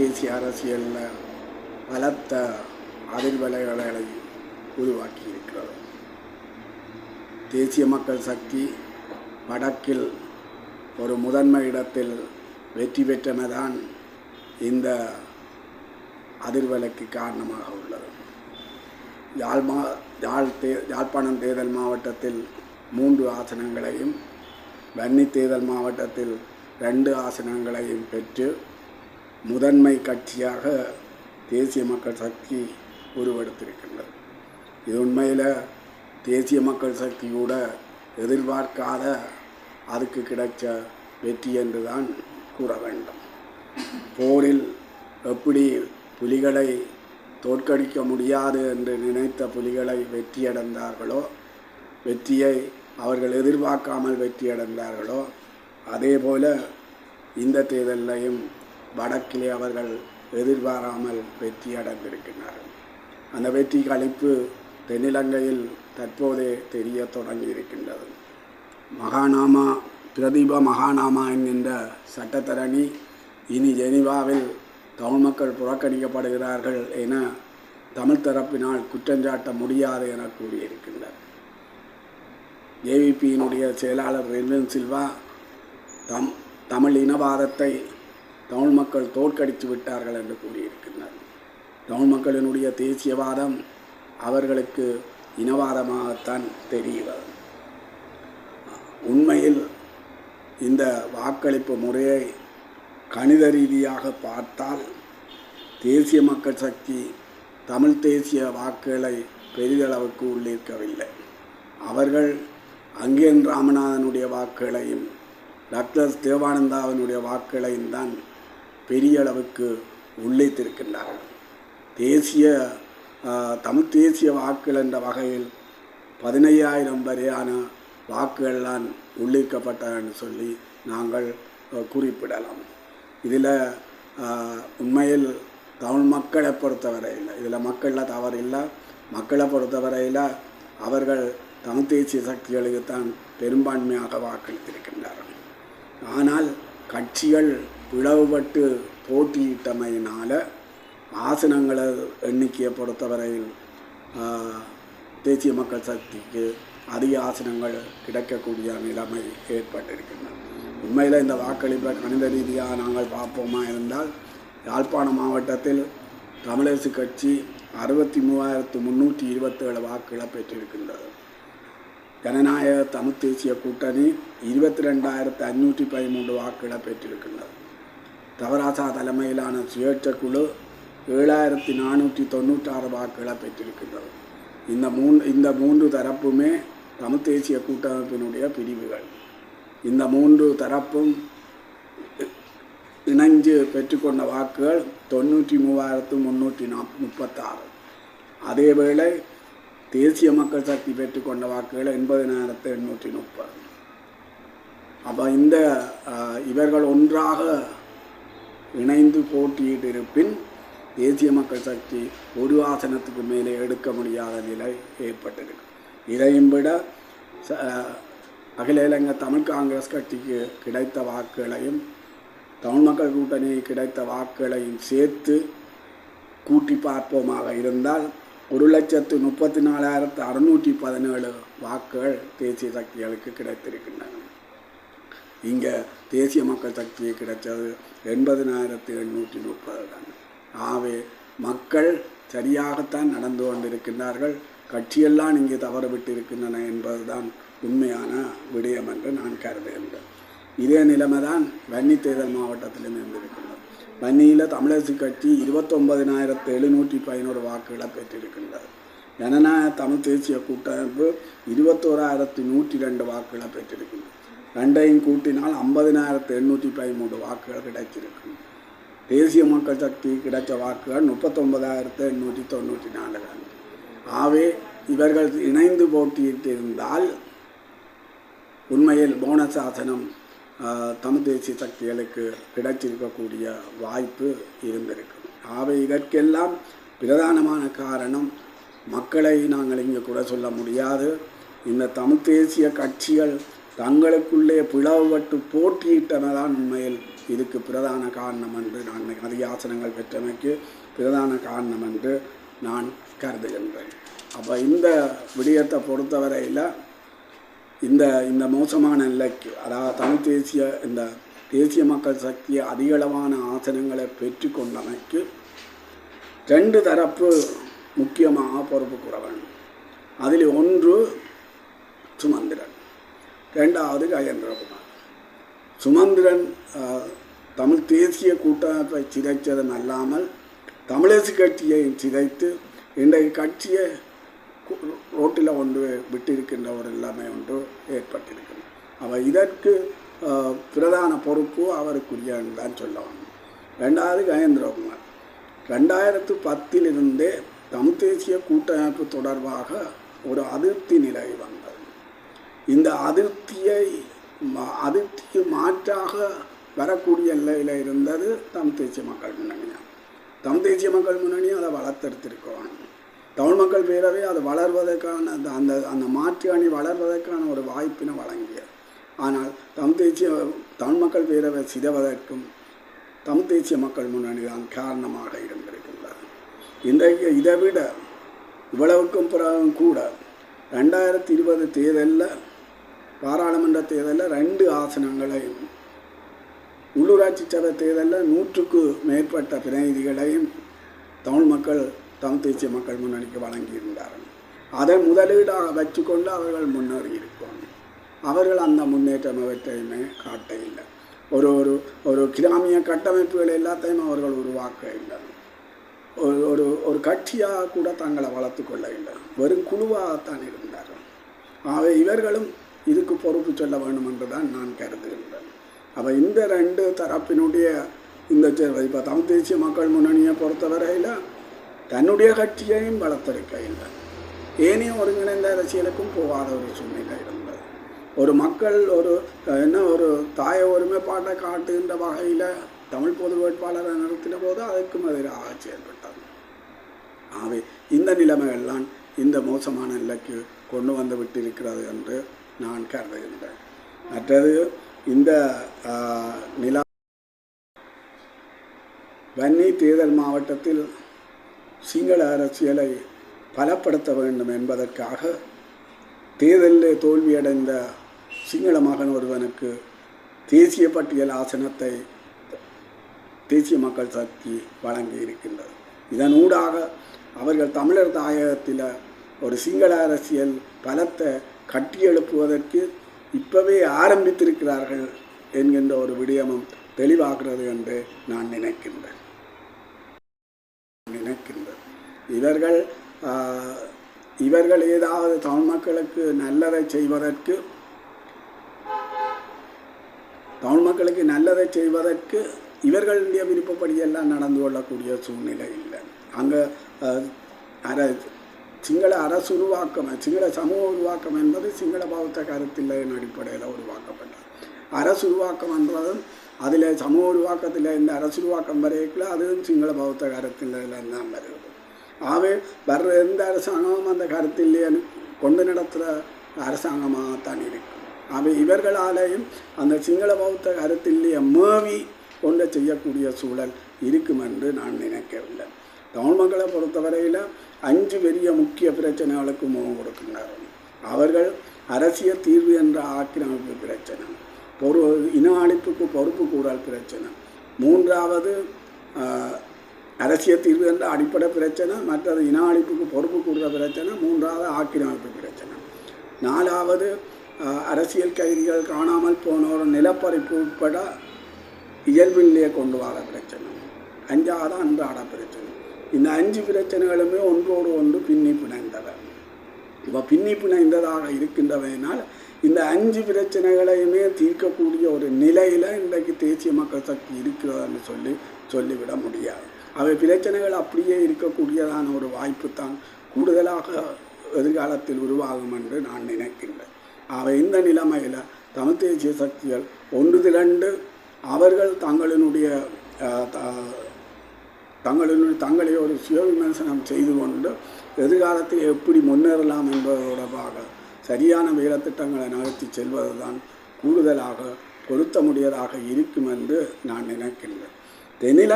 தேசிய அரசியலில் பலத்த அதிர்வலைகளை உருவாக்கி இருக்கிறது தேசிய மக்கள் சக்தி வடக்கில் ஒரு முதன்மை இடத்தில் வெற்றி பெற்றமைதான் இந்த அதிர்வலைக்கு காரணமாக உள்ளது. யாழ் மா யாழ் தே யாழ்ப்பாணம் தேர்தல் மாவட்டத்தில் மூன்று ஆசனங்களையும் வன்னி தேர்தல் மாவட்டத்தில் ரெண்டு ஆசனங்களையும் பெற்று முதன்மை கட்சியாக தேசிய மக்கள் சக்தி உருவெடுத்திருக்கின்றது. இது உண்மையில் தேசிய மக்கள் சக்தியோட எதிர்பார்க்காத அதுக்கு கிடைச்ச வெற்றி என்று தான் கூற வேண்டும். போரில் எப்படி புலிகளை தோற்கடிக்க முடியாது என்று நினைத்த புலிகளை வெற்றியடைந்தார்களோ வெற்றியை அவர்கள் எதிர்பார்க்காமல் வெற்றியடைந்தார்களோ அதே போல இந்த தேர்தலையும் வடக்கிலே அவர்கள் எதிர்பாராமல் வெற்றி அடைந்திருக்கிறார்கள் அந்த வெற்றி கழிப்பு தென்னிலங்கையில் தற்போதே தெரிய தொடங்கி இருக்கின்றது மகாநாமா பிரதீப மகாநாமா என்கின்ற சட்டத்தரணி இனி ஜெனிவாவில் தமிழ் மக்கள் புறக்கணிக்கப்படுகிறார்கள் என தமிழ் தரப்பினால் குற்றஞ்சாட்ட முடியாது என கூறியிருக்கின்றார். ஏவிபியினுடைய செயலாளர் ரெல்வன் சில்வா தம் தமிழ் இனவாதத்தை தமிழ் மக்கள் தோற்கடித்து விட்டார்கள் என்று கூறியிருக்கின்றனர் தமிழ் மக்களினுடைய தேசியவாதம் அவர்களுக்கு இனவாதமாகத்தான் தெரிகிறது. உண்மையில் இந்த வாக்களிப்பு முறையை கணித ரீதியாக பார்த்தால் தேசிய மக்கள் சக்தி தமிழ் தேசிய வாக்குகளை பெரிதளவுக்கு உள்ளிருக்கவில்லை. அவர்கள் அங்கேன் ராமநாதனுடைய வாக்குகளையும் டாக்டர் தேவானந்தாவினுடைய வாக்குகளையும் தான் பெரிய அளவுக்கு உள்ளித்திருக்கின்றார்கள். தேசிய தமிழ் தேசிய வாக்குகள் என்ற வகையில் பதினையாயிரம் வரையான வாக்குகள்லாம் உள்ளிருக்கப்பட்டன்னு சொல்லி நாங்கள் குறிப்பிடலாம். இதில் உண்மையில் தமிழ் மக்களை பொறுத்தவரையில் இதில் மக்களில் தவறு இல்லை. மக்களை பொறுத்தவரையில் அவர்கள் தமிழ் தேசிய சக்திகளுக்கு தான் பெரும்பான்மையாக வாக்களித்திருக்கின்றார்கள். ஆனால் கட்சிகள் பிளவுபட்டு போட்டியிட்டமையினால் ஆசனங்களை எண்ணிக்கையை பொறுத்தவரையில் தேசிய மக்கள் சக்திக்கு அதிக ஆசனங்கள் கிடைக்கக்கூடிய நிலைமை ஏற்பட்டிருக்கின்றன உண்மையில் இந்த வாக்களிப்பை கணித ரீதியாக நாங்கள் பார்ப்போமா இருந்தால் யாழ்ப்பாணம் மாவட்டத்தில் தமிழரசு கட்சி அறுபத்தி மூவாயிரத்து முந்நூற்றி இருபத்தேழு வாக்குகளை பெற்றிருக்கின்றது. ஜனநாயக தமிழ் தேசிய கூட்டணி இருபத்தி ரெண்டாயிரத்து ஐநூற்றி பதிமூன்று வாக்குகளை பெற்றிருக்கின்றது. தவராசா தலைமையிலான சுயேட்சை குழு ஏழாயிரத்தி நானூற்றி தொண்ணூற்றாறு வாக்குகளை பெற்றிருக்கின்றது இந்த மூன் இந்த மூன்று தரப்புமே தமிழ் தேசிய கூட்டமைப்பினுடைய பிரிவுகள். இந்த மூன்று தரப்பும் இணைஞ்சு பெற்றுக்கொண்ட வாக்குகள் தொண்ணூற்றி மூவாயிரத்து முந்நூற்றி நாப் முப்பத்தாறு. அதேவேளை தேசிய மக்கள் சக்தி பெற்றுக்கொண்ட வாக்குகள் எண்பதினாயிரத்து எண்ணூற்றி முப்பது. அப்போ இந்த இவர்கள் ஒன்றாக இணைந்து போட்டியிட்டிருப்பின் தேசிய மக்கள் சக்தி ஒரு ஆசனத்துக்கு மேலே எடுக்க முடியாத நிலை ஏற்பட்டிருக்கு. இதையும் விட அகில இலங்கை தமிழ் காங்கிரஸ் கட்சிக்கு கிடைத்த வாக்குகளையும் தமிழ் மக்கள் கூட்டணி கிடைத்த வாக்குகளையும் சேர்த்து கூட்டி பார்ப்போமாக இருந்தால் ஒரு லட்சத்து முப்பத்தி நாலாயிரத்து அறுநூற்றி பதினேழு வாக்குகள் தேசிய சக்திகளுக்கு கிடைத்திருக்கின்றன. இங்கே தேசிய மக்கள் சக்தியை கிடைச்சது எண்பதினாயிரத்து எண்ணூற்றி முப்பது தான். ஆகவே மக்கள் சரியாகத்தான் நடந்து கொண்டிருக்கின்றார்கள். கட்சியெல்லாம் இங்கே தவறுவிட்டு இருக்கின்றன என்பதுதான் உண்மையான விடயம் என்று நான் கருதுகின்றேன். இதே நிலைமை தான் வன்னி தேர்தல் மாவட்டத்திலும் இருந்திருக்கின்றது. வன்னியில் தமிழரசு கட்சி இருபத்தொன்பதினாயிரத்து எழுநூற்றி பதினோரு வாக்குகளை பெற்றிருக்கின்றது. ஜனநாயக தமிழ் தேசிய கூட்டமைப்பு இருபத்தோராயிரத்து நூற்றி ரெண்டு வாக்குகளை பெற்றிருக்கின்றது. ரெண்டையும் கூட்டினால் ஐம்பதினாயிரத்து எண்ணூற்றி பதிமூன்று வாக்குகள் கிடைச்சிருக்கு தேசிய மக்கள் சக்தி கிடைச்ச வாக்குகள் முப்பத்தொன்பதாயிரத்து எண்ணூற்றி தொண்ணூற்றி நாலு ஆகவே இவர்கள் இணைந்து போட்டியிட்டிருந்தால் உண்மையில் போன சாசனம் தமிழ் தேசிய சக்திகளுக்கு கிடைச்சிருக்கக்கூடிய வாய்ப்பு இருந்திருக்கும். ஆகவே இதற்கெல்லாம் பிரதானமான காரணம் மக்களை நாங்கள் இங்கே கூட சொல்ல முடியாது. இந்த தமிழ் தேசிய கட்சிகள் தங்களுக்குள்ளே பிளவுபட்டு போட்டியிட்டனதான் உண்மையில். இதுக்கு பிரதான காரணம் என்று நான் அதிக ஆசனங்கள் பெற்றமைக்கு பிரதான காரணம் என்று நான் கருதுகின்றேன். அப்போ இந்த விடயத்தை பொறுத்தவரையில் இந்த இந்த மோசமான நிலைக்கு அதாவது தமிழ் தேசிய இந்த தேசிய மக்கள் சக்தி அதிகளவான ஆசனங்களை பெற்றுக்கொண்டமைக்கு ரெண்டு தரப்பு முக்கியமாக பொறுப்பு கூற வேண்டும். அதில் ஒன்று சுமந்திரன். ரெண்டாவது கஜேந்திரகுமார் சுமந்திரன் தமிழ் தேசிய கூட்டமைப்பை சிதைத்ததும் அல்லாமல் தமிழரசு கட்சியை சிதைத்து இன்றைய கட்சியை ரோட்டில் கொண்டு விட்டிருக்கின்ற ஒரு நிலைமை ஒன்று ஏற்பட்டிருக்கிறது. அவர் இதற்கு பிரதான பொறுப்பு அவருக்குரியன் தான் சொல்ல வேண்டும் ரெண்டாவது கஜேந்திரகுமார் ரெண்டாயிரத்து பத்திலிருந்தே தமிழ் தேசிய கூட்டமைப்பு தொடர்பாக ஒரு அதிருப்தி நிலை வந்தது. இந்த அதிருப்தியை அதிருப்திக்கு மாற்றாக வரக்கூடிய நிலையில் இருந்தது தமிழ் தேசிய மக்கள் முன்னணியாக தமிழ் தேசிய மக்கள் முன்னணி அதை வளர்த்தெடுத்திருக்கணும். தமிழ் மக்கள் பேரவை அது வளர்வதற்கான அந்த அந்த அந்த மாற்று அணி வளர்வதற்கான ஒரு வாய்ப்பினை வழங்கியது. ஆனால் தமிழ் தேசிய தமிழ் மக்கள் பேரவை சிதைவதற்கும் தமிழ் தேசிய மக்கள் முன்னணி தான் காரணமாக இருந்திருக்கின்றது. இன்றைக்கு இதை விட இவ்வளவுக்கும் பிறகும் கூட ரெண்டாயிரத்தி இருபது தேர்தலில் பாராளுமன்ற தேர்தலில் ரெண்டு ஆசனங்களையும் உள்ளூராட்சி சபை தேர்தலில் நூற்றுக்கு மேற்பட்ட பிரதிநிதிகளையும் தமிழ் மக்கள் தமிழ் தேசிய மக்கள் முன்னணிக்கு வழங்கியிருந்தார்கள். அதை முதலீடாக வச்சுக்கொண்டு அவர்கள் முன்னேறி அவர்கள் அந்த முன்னேற்றம் அவற்றையுமே காட்ட இல்லை ஒரு ஒரு ஒரு கிராமிய கட்டமைப்புகள் எல்லாத்தையும் அவர்கள் உருவாக்க இல்லை ஒரு ஒரு ஒரு கட்சியாக கூட தங்களை வளர்த்து கொள்ள இல்லை வெறும் குழுவாகத்தான் இருந்தார்கள். ஆகவே இவர்களும் இதுக்கு பொறுப்பு சொல்ல வேண்டும் என்று தான் நான் கருதுகின்றேன். அப்போ இந்த ரெண்டு தரப்பினுடைய இந்த இப்போ தமிழ் தேசிய மக்கள் முன்னணியை பொறுத்தவரையில் தன்னுடைய கட்சியையும் வளர்த்திருக்க இல்லை ஏனைய ஒருங்கிணைந்த அரசியலுக்கும் போகாத ஒரு சூழ்நிலை இருந்தது. ஒரு மக்கள் ஒரு என்ன ஒரு தாய ஒருமைப்பாட்டை காட்டுகின்ற வகையில் தமிழ் பொது வேட்பாளரை நிறுத்தின போது அதற்கும் எதிராக செயல்பட்டார் ஆகவே இந்த நிலைமைகள்லாம் இந்த மோசமான நிலைக்கு கொண்டு வந்து விட்டிருக்கிறது என்று நான் கருதுகின்றேன். மற்றது இந்த ஆஹ், நிலா வன்னி தேர்தல் மாவட்டத்தில் சிங்கள அரசியலை பலப்படுத்த வேண்டும் என்பதற்காக தேர்தலில் தோல்வியடைந்த சிங்கள மகன் ஒருவனுக்கு தேசிய பட்டியல் ஆசனத்தை தேசிய மக்கள் சக்தி வழங்கி இருக்கின்றது. இதனூடாக அவர்கள் தமிழர் தாயகத்தில் ஒரு சிங்கள அரசியல் பலத்தை கட்டியெழுப்புவதற்கு இப்பவே ஆரம்பித்திருக்கிறார்கள் என்கின்ற ஒரு விடயமும் தெளிவாகிறது என்று நான் நினைக்கின்றேன். நினைக்கின்றேன். இவர்கள் இவர்கள் ஏதாவது தமிழ் மக்களுக்கு நல்லதை செய்வதற்கு தமிழ் மக்களுக்கு நல்லதை செய்வதற்கு இவர்களுடைய விருப்பப்படியெல்லாம் நடந்து கொள்ளக்கூடிய சூழ்நிலை இல்லை. அங்கே அரை சிங்கள அரசு உருவாக்கம் சிங்கள சமூக உருவாக்கம் என்பது சிங்கள பௌத்த கருத்தில்லையின் அடிப்படையில் உருவாக்கப்பட்டது. அரசு உருவாக்கம் என்றதும் அதில் சமூக உருவாக்கத்தில் இந்த அரசு உருவாக்கம் வரைக்குள்ள அதுவும் சிங்கள பௌத்த கருத்தில்லையில் தான் வருகிறது ஆகவே வர்ற எந்த அரசாங்கமும் அந்த கருத்தில்லையே கொண்டு நடத்துகிற அரசாங்கமாகத்தான் இருக்கும். ஆகவே இவர்களாலேயும் அந்த சிங்கள பௌத்த கருத்திலேயே மேவி கொண்டு செய்யக்கூடிய சூழல் இருக்கும் என்று நான் நினைக்கவில்லை. தமிழ் பொறுத்தவரையில் அஞ்சு பெரிய முக்கிய பிரச்சனைகளுக்கு முகம் கொடுக்கின்றார்கள் அவர்கள் அரசியல் தீர்வு என்ற ஆக்கிரமிப்பு பிரச்சனை பொறு இன அழிப்புக்கு பொறுப்பு கூறல் பிரச்சனை மூன்றாவது அரசியல் தீர்வு என்ற அடிப்படை பிரச்சனை மற்றது இன அழிப்புக்கு பொறுப்பு கூடுற பிரச்சனை மூன்றாவது ஆக்கிரமிப்பு பிரச்சனை. நாலாவது அரசியல் கைதிகள் காணாமல் போனோர் நிலப்பறிப்பு உட்பட இயல்பிலேயே கொண்டு வர பிரச்சனை. அஞ்சாவது அன்றாட பிரச்சனை. இந்த அஞ்சு பிரச்சனைகளுமே ஒன்றோடு ஒன்று பின்னி பிணைந்தவை. இப்போ பின்னி பிணைந்ததாக இருக்கின்றவையினால் இந்த அஞ்சு பிரச்சனைகளையுமே தீர்க்கக்கூடிய ஒரு நிலையில் இன்றைக்கு தேசிய மக்கள் சக்தி இருக்கிறதுன்னு சொல்லி சொல்லிவிட முடியாது. அவை பிரச்சனைகள் அப்படியே இருக்கக்கூடியதான ஒரு வாய்ப்பு தான் கூடுதலாக எதிர்காலத்தில் உருவாகும் என்று நான் நினைக்கின்றேன். அவை இந்த நிலைமையில் தமிழ் தேசிய சக்திகள் ஒன்று திரண்டு அவர்கள் தங்களினுடைய த- தங்களினுடைய தங்களை ஒரு சுய விமர்சனம் செய்து கொண்டு எதிர்காலத்தில் எப்படி முன்னேறலாம் என்பதோடபாக சரியான வேலைத்திட்டங்களை நகர்த்தி செல்வதுதான் கூடுதலாக பொருத்தமுடையதாக இருக்கும் என்று நான் நினைக்கின்றேன். தென்னிலங்கை